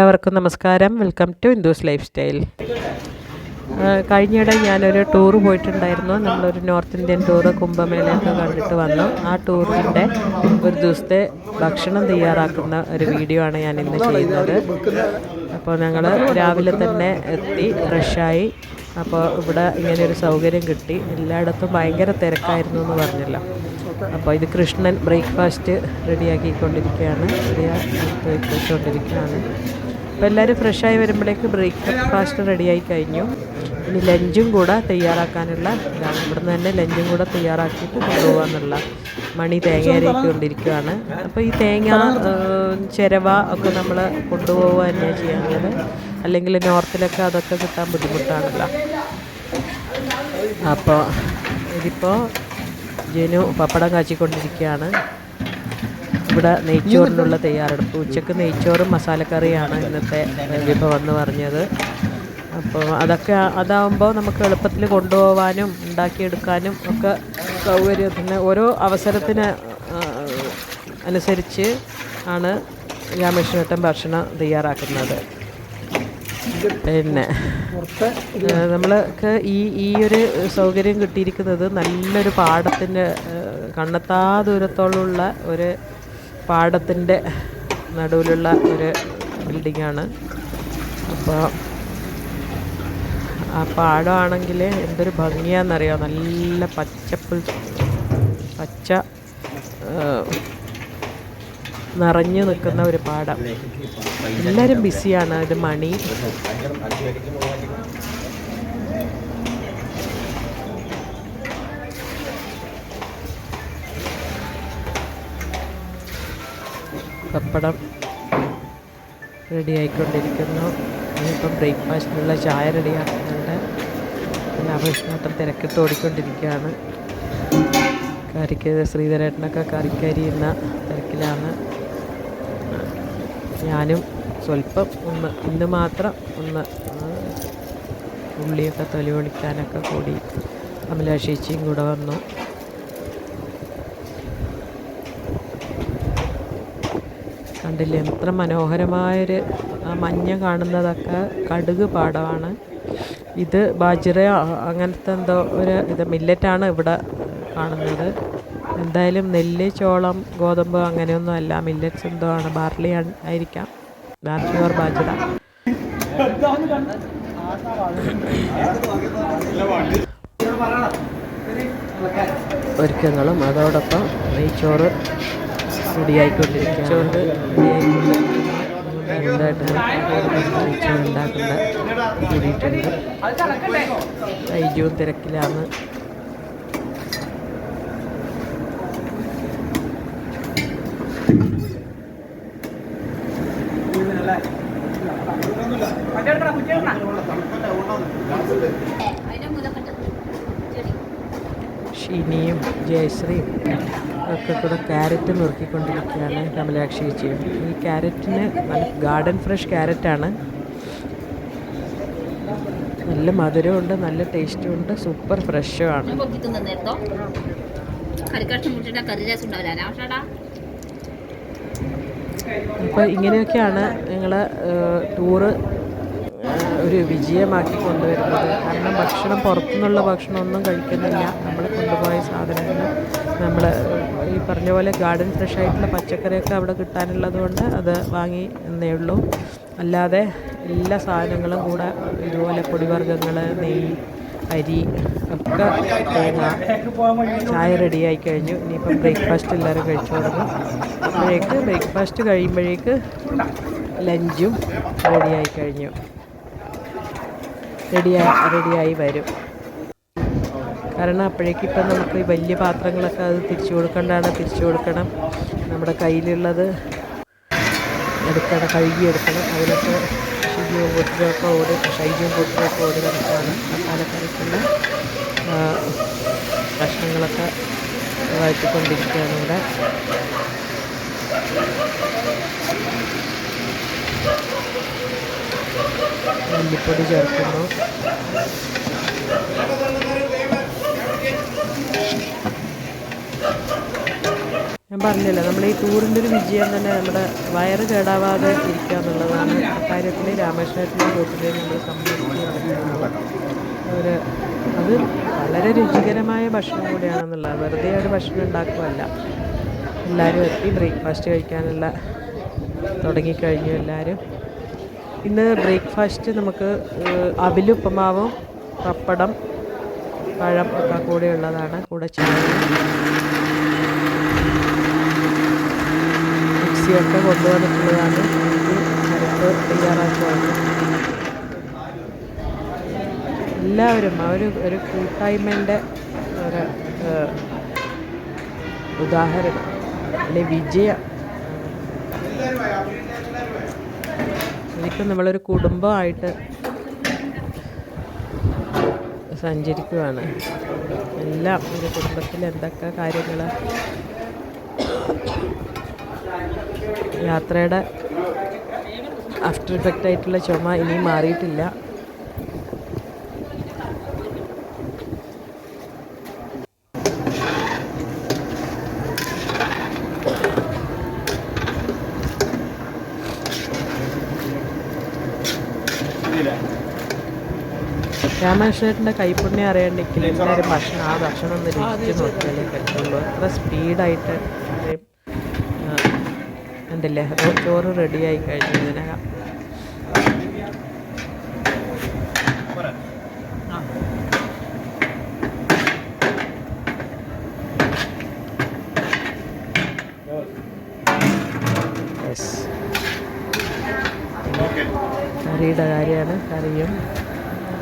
എല്ലാവർക്കും നമസ്കാരം. Welcome to Hindus lifestyle കഴിഞ്ഞിടെ ഞാനൊരു ടൂർ പോയിട്ടുണ്ടായിരുന്നു. നമ്മളൊരു നോർത്ത് ഇന്ത്യൻ ടൂർ കുംഭമേളയൊക്കെ കണ്ടിട്ട് വന്നു. ആ ടൂറിന്റെ ഒരു ദിവസത്തെ ഭക്ഷണം തയ്യാറാക്കുന്ന ഒരു വീഡിയോ ആണ് ഞാൻ ഇന്ന് ചെയ്യുന്നത്. അപ്പോൾ ഞങ്ങൾ രാവിലെ തന്നെ എത്തി ഫ്രഷായി അപ്പോൾ ഇവിടെ ഇങ്ങനെ ഒരു സൗകര്യം കിട്ടി. എല്ലായിടത്തും ഭയങ്കര തിരക്കായിരുന്നു എന്ന് പറഞ്ഞല്ലോ. അപ്പോൾ ഇത് കൃഷ്ണൻ ബ്രേക്ക്ഫാസ്റ്റ് റെഡിയാക്കിക്കൊണ്ടിരിക്കുകയാണ് റെഡിയാക്കിക്കൊണ്ടിരിക്കുകയാണ് അപ്പോൾ എല്ലാവരും ഫ്രഷായി വരുമ്പോഴേക്ക് ബ്രേക്ക്ഫാസ്റ്റ് റെഡിയായി കഴിഞ്ഞു. ഇനി ലഞ്ചും കൂടെ തയ്യാറാക്കാനുള്ള ഇതാണ്. ഇവിടുന്ന് തന്നെ ലഞ്ചും കൂടെ തയ്യാറാക്കിയിട്ട് കൊണ്ടുപോകാന്നുള്ള മണി തേങ്ങ അരയിക്കൊണ്ടിരിക്കുകയാണ് അപ്പോൾ ഈ തേങ്ങ ചിരവ ഒക്കെ നമ്മൾ കൊണ്ടുപോവുക തന്നെയാണ് ചെയ്യുന്നത് അല്ലെങ്കിൽ നോർത്തിലൊക്കെ അതൊക്കെ കിട്ടാൻ ബുദ്ധിമുട്ടാണല്ലോ. അപ്പോൾ ഇതിപ്പോൾ ജനു പപ്പടം കാച്ചിക്കൊണ്ടിരിക്കുകയാണ്. ഇവിടെ നെയ്ച്ചോറിനുള്ള തയ്യാറെടുപ്പ്. ഉച്ചയ്ക്ക് നെയ്ച്ചോറും മസാലക്കറിയാണ് ഇന്നത്തെ വിഭവം എന്ന് പറഞ്ഞത്. അപ്പോൾ അതൊക്കെ അതാവുമ്പോൾ നമുക്ക് എളുപ്പത്തിൽ കൊണ്ടുപോകാനും ഉണ്ടാക്കിയെടുക്കാനും ഒക്കെ സൗകര്യത്തിന് ഓരോ അവസരത്തിന് അനുസരിച്ച് ആണ് രാമേശ്വരത്തം ഭക്ഷണം തയ്യാറാക്കുന്നത്. പിന്നെ നമ്മൾക്ക് ഈ ഈ ഒരു സൗകര്യം കിട്ടിയിരിക്കുന്നത് നല്ലൊരു പാടത്തിന്റെ കണ്ണെത്താ ദൂരത്തോളമുള്ള ഒരു പാടത്തിന്റെ നടുവിലുള്ള ഒരു ബിൽഡിങ്ങാണ്. അപ്പോൾ ആ പാടമാണെങ്കിൽ എന്തൊരു ഭംഗിയാണെന്നറിയാം? നല്ല പച്ചപ്പ് പച്ച നിറഞ്ഞു നിൽക്കുന്ന ഒരു പാടം. എല്ലാവരും ബിസിയാണ്. ഇത് മണി. പപ്പടം റെഡി ആയിക്കൊണ്ടിരിക്കുന്നു ഇനിയിപ്പം ബ്രേക്ക്ഫാസ്റ്റിനുള്ള ചായ റെഡിയാക്കുന്നുണ്ട്. ലാഭകൃഷ്ണോട്ടം തിരക്കിട്ട് ഓടിക്കൊണ്ടിരിക്കുകയാണ്. കറിക്ക് ശ്രീധരേട്ടനൊക്കെ കറിക്കരിയുന്ന തിരക്കിലാണ്. ഞാനും സ്വല്പം ഒന്ന് ഇന്ന് മാത്രം ഒന്ന് ഉള്ളിയൊക്കെ തൊലി ഒളിക്കാനൊക്കെ കൂടി അമലാശേച്ചിയും കൂടെ വന്നു. കണ്ടില്ലേ? എത്ര മനോഹരമായൊരു ആ മഞ്ഞ കാണുന്നതൊക്കെ കടുക് പാടമാണ്. ഇത് ബാജിറ അങ്ങനത്തെ എന്തോ ഒരു ഇത് മില്ലറ്റാണ് ഇവിടെ കാണുന്നത്. എന്തായാലും നെല്ല് ചോളം ഗോതമ്പ് അങ്ങനെയൊന്നും അല്ല. മില്ലറ്റ്സ് എന്തോ ആണ്. ബാർലി ആയിരിക്കാം. Barley or bajra. ഒരുക്കങ്ങളും അതോടൊപ്പം നെയ്ച്ചോറ് റെഡിയായിക്കൊണ്ടിരിക്കുക ചോറ് എന്തായിട്ട് ഉണ്ടാക്കുന്ന കൂടിയിട്ടുണ്ട് ഐജുവും തിരക്കിലാണ്. ഷീനിയും ജയശ്രീയും ഒക്കെ കൂടെ ക്യാരറ്റ് നുറുക്കിക്കൊണ്ടിരിക്കുകയാണ് കമലാക്ഷി ചേച്ചിയും ഈ ക്യാരറ്റിന് നല്ല ഗാർഡൻ ഫ്രഷ് ക്യാരറ്റാണ്. നല്ല മധുരമുണ്ട് നല്ല ടേസ്റ്റും ഉണ്ട് സൂപ്പർ ഫ്രഷും ആണ് അപ്പോൾ ഇങ്ങനെയൊക്കെയാണ് ഞങ്ങൾ ടൂറ് ഒരു വിജയമാക്കി കൊണ്ടുവരുന്നത്. കാരണം ഭക്ഷണം പുറത്തുനിന്നുള്ള ഭക്ഷണമൊന്നും കഴിക്കുന്നില്ല. നമ്മൾ കൊണ്ടുപോയ സാധനങ്ങൾ നമ്മൾ ഈ പറഞ്ഞ പോലെ ഗാർഡൻ ഫ്രഷ് ആയിട്ടുള്ള പച്ചക്കറിയൊക്കെ അവിടെ കിട്ടാനുള്ളത് കൊണ്ട് അത് വാങ്ങി എന്നേ ഉള്ളൂ. അല്ലാതെ എല്ലാ സാധനങ്ങളും കൂടെ ഇതുപോലെ പൊടിവർഗങ്ങൾ നെയ്യ് അരി ഒക്കെ തേങ്ങ ചായ റെഡിയായി കഴിഞ്ഞു. ഇനിയിപ്പം ബ്രേക്ക്ഫാസ്റ്റ് എല്ലാവരും കഴിച്ചു തുടങ്ങും. അപ്പോഴേക്ക് ബ്രേക്ക്ഫാസ്റ്റ് കഴിയുമ്പോഴേക്ക് ലഞ്ചും റെഡിയായി കഴിഞ്ഞു. റെഡിയായി റെഡിയായി വരും. കാരണം അപ്പോഴേക്കും ഇപ്പം നമുക്ക് വലിയ പാത്രങ്ങളൊക്കെ അത് തിരിച്ചു കൊടുക്കേണ്ടതാണ് തിരിച്ചു കൊടുക്കണം. നമ്മുടെ കയ്യിലുള്ളത് എടുക്കണം കഴുകിയെടുക്കണം അതിലൊക്കെ ശുചിയും കൂട്ടരൊക്കെ ഓടി ഷൈജുവും കൂട്ടരൊക്കെ ഓടി കിടക്കുകയാണ് മസാലക്കറിക്കുള്ള കഷ്ണങ്ങളൊക്കെ വഴറ്റിക്കൊണ്ടിരിക്കുകയാണ് ഇവിടെ. മല്ലിപ്പൊടി ചേർക്കുന്നു. ഞാൻ പറഞ്ഞില്ല നമ്മൾ ഈ ടൂറിന്റെ ഒരു വിജയം തന്നെ നമ്മുടെ വയറ് കേടാവാതെ ഇരിക്കുക എന്നുള്ളതാണ് അക്കാര്യത്തിൽ രാമകൃഷ്ണേട്ടന്റെ ഗ്രൂപ്പിലെ നമ്മൾ ഒരു അത് വളരെ രുചികരമായ ഭക്ഷണം കൂടിയാണെന്നുള്ളത്. വെറുതെ ഒരു ഭക്ഷണം ഉണ്ടാക്കുകയല്ല. എല്ലാവരും എത്തി ബ്രേക്ക്ഫാസ്റ്റ് കഴിക്കാനുള്ള തുടങ്ങിക്കഴിഞ്ഞു എല്ലാവരും. ഇന്ന് ബ്രേക്ക്ഫാസ്റ്റ് നമുക്ക് അവിലുപ്പമാവും പപ്പടം പഴം ഒക്കെ കൂടെ ഉള്ളതാണ്. കൂടെ മിക്സിയൊക്കെ കൊണ്ടുവന്നിട്ടുള്ളതാണ്. അരപ്പ് തയ്യാറാക്കുവാണ്. എല്ലാവരും ഒരു ഒരു കൂട്ടായ്മേന്റെ ഒരു ഉദാഹരണം അല്ലെ വിജയം ശരിക്കും നമ്മളൊരു കുടുംബമായിട്ട് സഞ്ചരിക്കുവാണ്. എല്ലാം ഒരു കുടുംബത്തിൽ എന്തൊക്കെ കാര്യങ്ങൾ യാത്രയുടെ ആഫ്റ്റർ ഇഫക്റ്റ് ആയിട്ടുള്ള ചുമ ഇനിയും മാറിയിട്ടില്ല. രാമകൃഷ്ണേട്ടന്റെ കൈപ്പുണ്യം അറിയണ്ടെങ്കിൽ എല്ലാവരും ഭക്ഷണം ആ ഭക്ഷണം ഒന്ന് രുചിച്ച് നോക്കിയാലേ പറ്റുള്ളൂ. അത്ര സ്പീഡായിട്ട് ഉണ്ടല്ലേ അത് ചോറ് റെഡിയായി കഴിഞ്ഞു ഇതിനകം യെസ് കറിയുടെ കാര്യമാണ്. കറിയും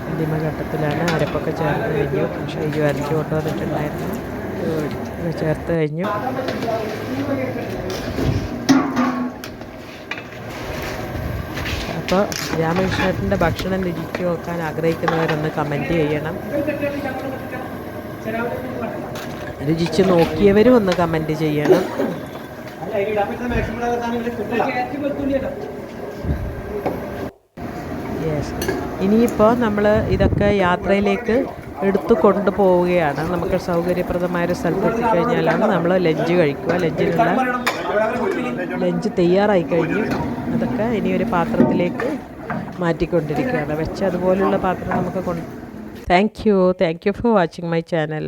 അന്തിമഘട്ടത്തിലാണ് അരപ്പൊക്കെ ചേർത്ത് കഴിഞ്ഞു. ഷൈജു അരച്ച് വന്നിട്ടുണ്ടായിരുന്നു ചേർത്ത് കഴിഞ്ഞു. അപ്പോൾ രാമകൃഷ്ണേട്ടന്റെ ഭക്ഷണം രുചിച്ച് നോക്കാൻ ആഗ്രഹിക്കുന്നവരൊന്ന് കമന്റ് ചെയ്യണം. രുചിച്ച് നോക്കിയവരും ഒന്ന് കമന്റ് ചെയ്യണം. ഇനിയിപ്പോൾ നമ്മൾ ഇതൊക്കെ യാത്രയിലേക്ക് എടുത്തു കൊണ്ടുപോവുകയാണ്. നമുക്ക് സൗകര്യപ്രദമായ ഒരു സ്ഥലത്ത് എത്തിക്കഴിഞ്ഞാലാണ് നമ്മൾ ലഞ്ച് കഴിക്കുക. ലഞ്ചിനുള്ള ലഞ്ച് തയ്യാറായി കഴിഞ്ഞു. അതൊക്കെ ഇനി ഒരു പാത്രത്തിലേക്ക് മാറ്റിക്കൊണ്ടിരിക്കുകയാണ്. വെച്ച് അതുപോലുള്ള പാത്രം നമുക്ക് കൊണ്ട് thank you thank you for watching my channel